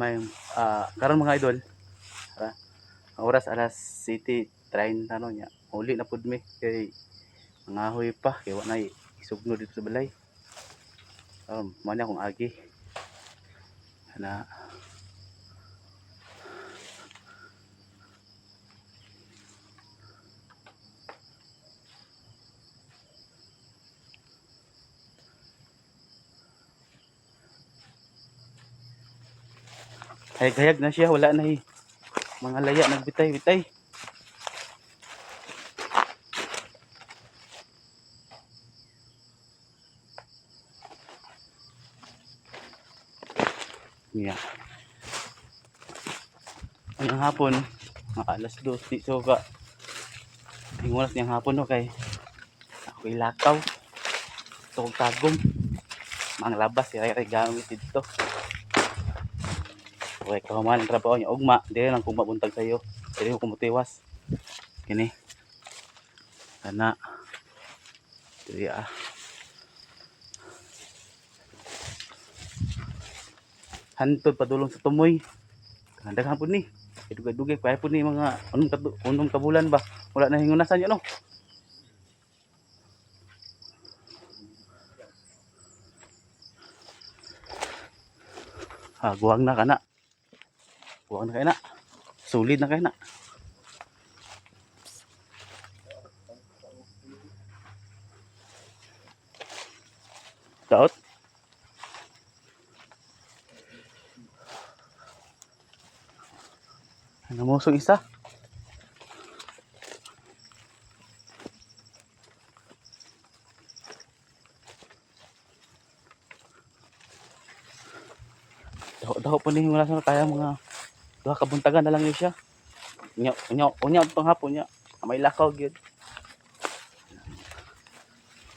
may ah karon mga idol. Ang oras alas 7:30 ano nya uli na pud mi kay nangahoy pa kay wa na isugno dito sa balay. Um, mo na akong agi. Na Hayag-hayag na siya, wala na eh. Mga laya nagbitay-bitay. Yeah. Ngayong hapon, mga alas dos, di so ka. Ang oras niyang hapon no kay ako'y lakaw. Ito kong tagom. Mga labas, iray-iray gamit dito. Okay, kahuman ang trabaho niya. Ugma, di lang kung mabuntag sa'yo. Hindi mo kumutiwas. Kini. Kana. Dili ah. Hantod padulong sa tumoy. Kandagan po ni. Idugay-dugay pa po ni mga unong, katu- unong kabulan ba. Wala na hingunasan yun no. Ah, guwang na kana. Guwang na kana. Sulit na kana. Daot. Ano mo isa? Daw daw po ni wala sa kaya mga duha ka buntagan na lang yun siya. Unya unya unya pang hapon niya. May lakaw gyud.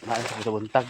Wala sa buntag.